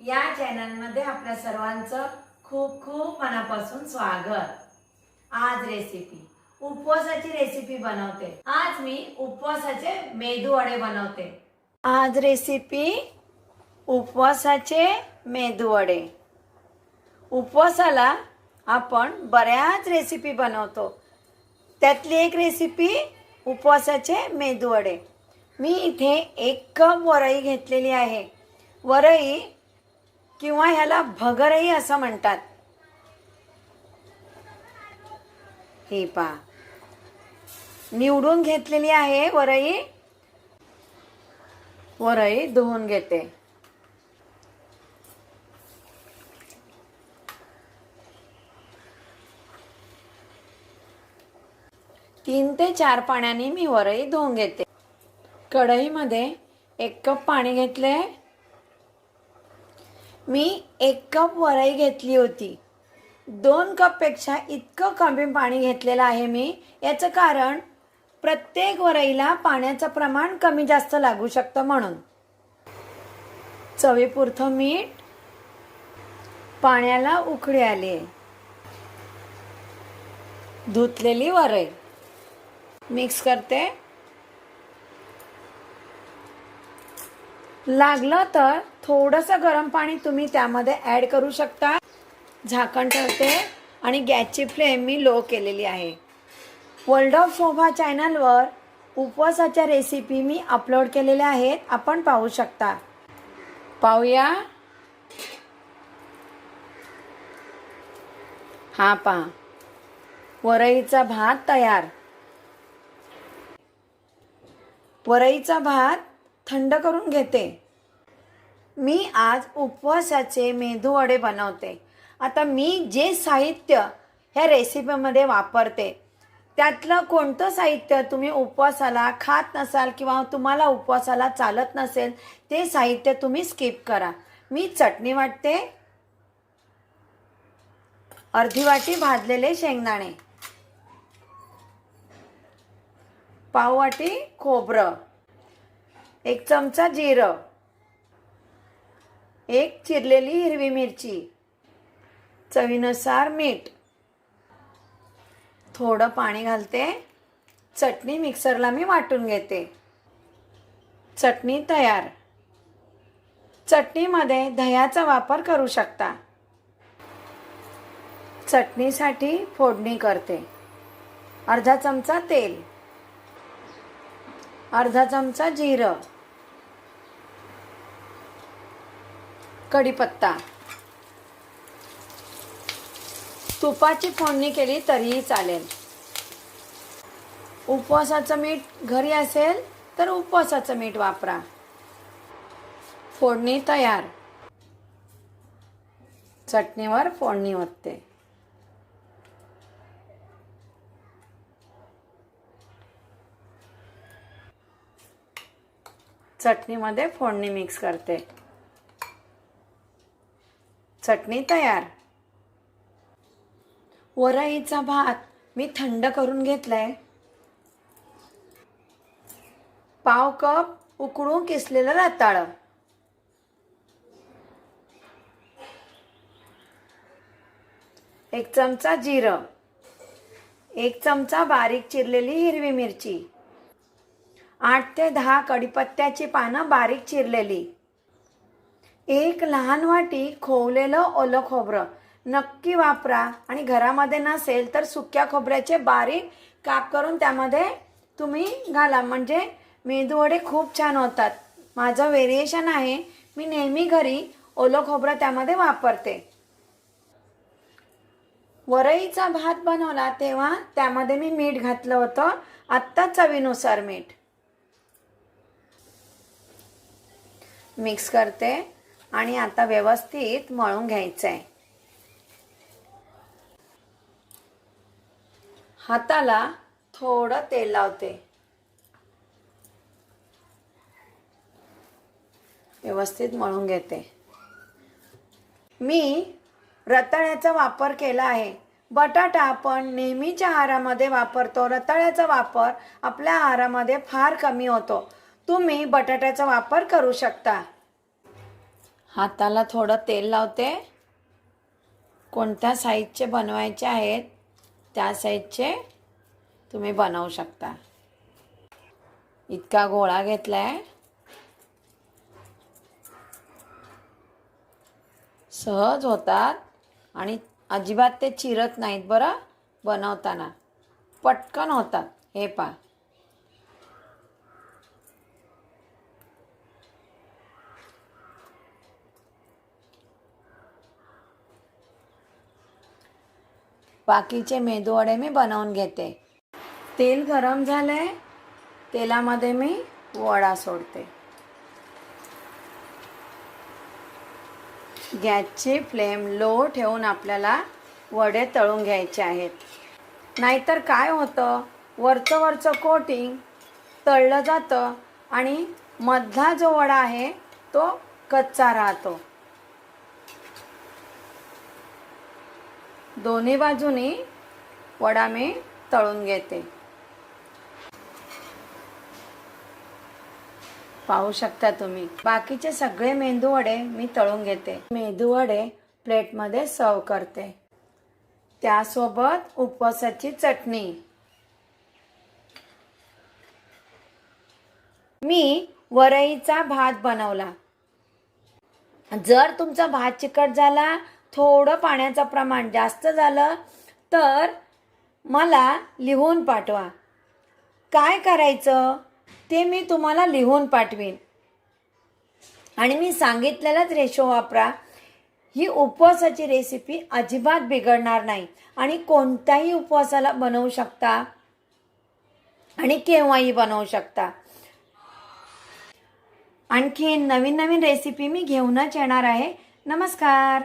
या चॅनलमध्ये आपल्या सर्वांचं खूप खूप मनापासून स्वागत. आज रेसिपी उपवासाची रेसिपी बनवते. आज मी उपवासाचे मेदू वडे बनवते. आज रेसिपी उपवासाचे मेदू वडे. उपवासाला आपण बऱ्याच रेसिपी बनवतो. त्यातली एक रेसिपी उपवासाचे मेदू वडे. मी इथे एक कप वरई घेतलेली आहे. वरई किंवा ह्याला भगरही असं म्हणतात. हे पा. निवडून घेतलेली आहे वरई. वरई धुवून घेते. तीन ते चार पाण्याने मी वरई धुवून घेते. कढईमध्ये एक कप पाणी घेतले. मी एक कप वरई घेतली होती. दोन कपपेक्षा इतकं कमी पाणी घेतलेलं आहे मी याचं कारण प्रत्येक वरईला पाण्याचं प्रमाण कमी जास्त लागू शकतं म्हणून. चवीपुरतं मीठ पाण्याला उकळी आली. आहे धुतलेली वरई. मिक्स करते. लागलं तर थोडंसं गरम पाणी तुम्ही त्यामध्ये ॲड करू शकता. झाकण ठेवते आणि गॅसची फ्लेम मी लो केलेली आहे. वर्ल्ड ऑफ शोभा चॅनलवर उपवासाच्या रेसिपी मी अपलोड केलेल्या आहेत. आपण पाहू शकता. पाहूया. हा पहा. वरईचा भात तयार. वरईचा भात थंड करून घेते. मी आज उपवासाचे मेदूवडे बनवते. आता मी जे साहित्य ह्या रेसिपीमध्ये वापरते त्यातलं कोणतं साहित्य तुम्ही उपवासाला खात नसाल किंवा तुम्हाला उपवासाला चालत नसेल ते साहित्य तुम्ही स्किप करा. मी चटणी वाटते अर्धी वाटी भाजलेले शेंगदाणे पाव वाटी खोबरं एक चमचा जिरं एक चिरलेली हिरवी मिरची. चवीनुसार मीठ. थोडं पाणी घालते. चटणी मिक्सरला मी वाटून घेते. चटणी तयार. चटणीमध्ये दह्याचा वापर करू शकता. चटणीसाठी फोडणी करते. अर्धा चमचा तेल. अर्धा चमचा जिरं. कढीपत्ता. तुपाची फोडणी केली तरीही चालेल. उपवासाचं मीठ घरी असेल तर उपवासाचं मीठ वापरा. फोडणी तयार. चटणीवर फोडणी ओतते. चटणीमध्ये फोडणी मिक्स करते. चटणी तयार. वरईचा भात मी थंड करून घेतलाय. पाव कप उकळून किसलेलं रताळ. एक चमचा जिरं. एक चमचा बारीक चिरलेली हिरवी मिरची. आठ ते दहा कडीपत्त्याची पानं बारीक चिरलेली. एक लहान वाटी खोवलेलं ओलं खोबरं. नक्की वापरा. आणि घरामध्ये नसेल तर सुक्या खोबऱ्याचे बारीक काप करून त्यामध्ये तुम्ही घाला. म्हणजे मेदूवडे खूप छान होतात. माझं व्हेरिएशन आहे. मी नेहमी घरी ओलं खोबरं त्यामध्ये वापरते. वरईचा भात बनवला तेव्हा त्यामध्ये मी मीठ घातलं होतं. आत्ता चवीनुसार मीठ. मिक्स करते. आणि आता व्यवस्थित मळून घ्यायचं आहे हाताला थोडं तेल लावते. व्यवस्थित मळून घेते. मी रताळ्याचा वापर केला आहे. बटाटा आपण नेहमीच्या आहारामध्ये वापरतो. रताळ्याचा वापर आपल्या आहारामध्ये फार कमी होतो. तुम्ही बटाट्याचा वापर करू शकता. हाताला थोडं तेल लावते. कोणत्या साईजचे बनवायचे आहेत त्या साईजचे तुम्ही बनवू शकता. इतका गोळा घेतला आहे सहज होतात आणि अजिबात ते चिरत नाहीत बरं बनवताना. पटकन होतात. हे पा बाकीचे मेदूवडे मी बनवून घेते. तेल गरम झालं आहे तेलामध्ये मी वडा सोडते. गॅसची फ्लेम लो ठेवून आपल्याला वडे तळून घ्यायचे आहेत. नाहीतर काय होतं? वरचं वरचं कोटिंग तळलं जातं आणि मधला जो वडा आहे तो कच्चा राहतो. दोन्ही बाजूनी वडा मी तळून घेते. पाहू शकता तुम्ही. बाकीचे सगळे मेंदू वडे मी तळून घेते. मेंदू वडे प्लेटमध्ये सर्व करते. त्यासोबत उपवासाची चटणी. मी वरईचा भात बनवला. जर तुमचा भात चिकट झाला थोडं पाण्याचं प्रमाण जास्त झालं तर मला लिहून पाठवा. काय करायचं? ते मी तुम्हाला लिहून पाठवीन. आणि मी सांगितलेलाच रेशो वापरा. ही उपवासाची रेसिपी अजिबात बिघडणार नाही. आणि कोणत्याही उपवासाला बनवू शकता. आणि केव्हाही बनवू शकता. आणखी नवीन नवीन रेसिपी मी घेऊनच येणार आहे. नमस्कार!